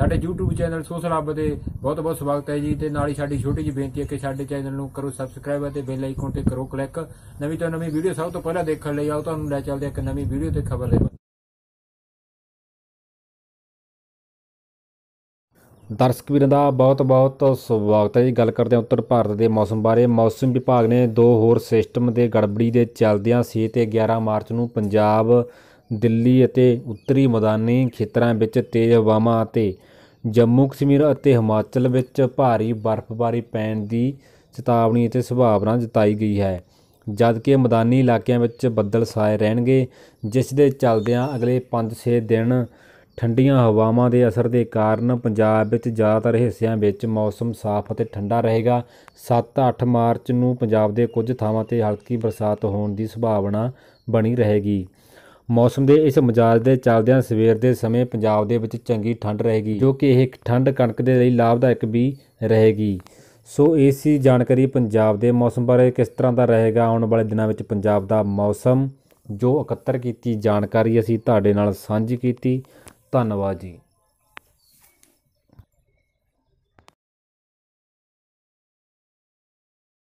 ਸਾਡੇ YouTube channel social ਹੱਬ ਦੇ ਬਹੁਤ ਬਹੁਤ ਸਵਾਗਤ ਹੈ ਜੀ ਤੇ ਨਾਲ ਹੀ ਸਾਡੀ ਛੋਟੀ ਜਿਹੀ ਬੇਨਤੀ ਹੈ ਕਿ ਸਾਡੇ ਚੈਨਲ ਨੂੰ ਕਰੋ ਸਬਸਕ੍ਰਾਈਬ ਅਤੇ ਬੈਲ ਆਈਕਨ ਤੇ ਕਰੋ ਕਲਿੱਕ ਨਵੀਂ ਤੋਂ ਨਵੀਂ ਵੀਡੀਓ ਸਭ ਤੋਂ ਪਹਿਲਾਂ ਦੇਖਣ ਲਈ ਆਓ, ਤੁਹਾਨੂੰ ਲੈ ਚੱਲਦੇ ਹਾਂ ਇੱਕ ਨਵੀਂ ਵੀਡੀਓ ਤੇ ਖਬਰ ਲੈ ਦਰਸ਼ਕ ਵੀਰਾਂ ਦਾ ਬਹੁਤ-ਬਹੁਤ ਸਵਾਗਤ ਹੈ ਜੀ। ਗੱਲ ਕਰਦੇ ਹਾਂ ਉੱਤਰ ਭਾਰਤ ਦੇ ਮੌਸਮ ਬਾਰੇ। ਮੌਸਮ ਵਿਭਾਗ ਨੇ ਦੋ ਹੋਰ ਸਿਸਟਮ ਦੇ ਗੜਬੜੀ ਦੇ ਚੱਲਦਿਆਂ 6 ਤੇ 11 ਮਾਰਚ ਨੂੰ ਪੰਜਾਬ ਦਿੱਲੀ ਅਤੇ ਉੱਤਰੀ ਮੈਦਾਨੀ ਖੇਤਰਾਂ ਵਿੱਚ ਤੇਜ਼ ਹਵਾਵਾਂ ਅਤੇ ਜੰਮੂ ਕਸ਼ਮੀਰ ਅਤੇ ਹਿਮਾਚਲ ਵਿੱਚ ਭਾਰੀ ਬਰਫ਼ਬਾਰੀ ਪੈਣ ਦੀ ਚੇਤਾਵਨੀ ਅਤੇ ਸੰਭਾਵਨਾ ਜਤਾਈ ਗਈ ਹੈ। ਜਦਕਿ ਮੈਦਾਨੀ ਇਲਾਕਿਆਂ ਵਿੱਚ ਬੱਦਲ ਛਾਏ ਰਹਿਣਗੇ, ਜਿਸ ਦੇ ਚੱਲਦਿਆਂ ਅਗਲੇ 5-6 ਦਿਨ ਠੰਡੀਆਂ ਹਵਾਵਾਂ ਦੇ ਅਸਰ ਦੇ ਕਾਰਨ ਪੰਜਾਬ ਵਿੱਚ ਜ਼ਿਆਦਾਤਰ ਹਿੱਸਿਆਂ ਵਿੱਚ ਮੌਸਮ ਸਾਫ਼ ਅਤੇ ਠੰਡਾ ਰਹੇਗਾ। 7-8 ਮਾਰਚ ਨੂੰ ਪੰਜਾਬ ਦੇ ਕੁਝ ਥਾਵਾਂ ਤੇ ਹਲਕੀ ਬਰਸਾਤ ਹੋਣ ਦੀ ਸੰਭਾਵਨਾ ਬਣੀ ਰਹੇਗੀ। ਮੌਸਮ ਦੇ ਇਸ ਮਜ਼ਾਜ ਦੇ ਚੱਲਦਿਆਂ ਸਵੇਰ ਦੇ ਸਮੇਂ ਪੰਜਾਬ ਦੇ ਵਿੱਚ ਚੰਗੀ ਠੰਡ ਰਹੇਗੀ, ਜੋ ਕਿ ਇਹ ਠੰਡ ਕਣਕ ਦੇ ਲਈ ਲਾਭਦਾਇਕ ਵੀ ਰਹੇਗੀ। ਸੋ ਇਹ ਸੀ ਜਾਣਕਾਰੀ ਪੰਜਾਬ ਦੇ ਮੌਸਮ ਬਾਰੇ ਕਿਸ ਤਰ੍ਹਾਂ ਦਾ ਰਹੇਗਾ? ਆਉਣ ਵਾਲੇ ਦਿਨਾਂ ਵਿੱਚ ਪੰਜਾਬ ਦਾ ਮੌਸਮ ਜੋ ਇਕੱਤਰ ਕੀਤੀ ਜਾਣਕਾਰੀ ਅਸੀਂ ਤੁਹਾਡੇ ਨਾਲ ਸਾਂਝੀ ਕੀਤੀ। ਧੰਨਵਾਦ ਜੀ।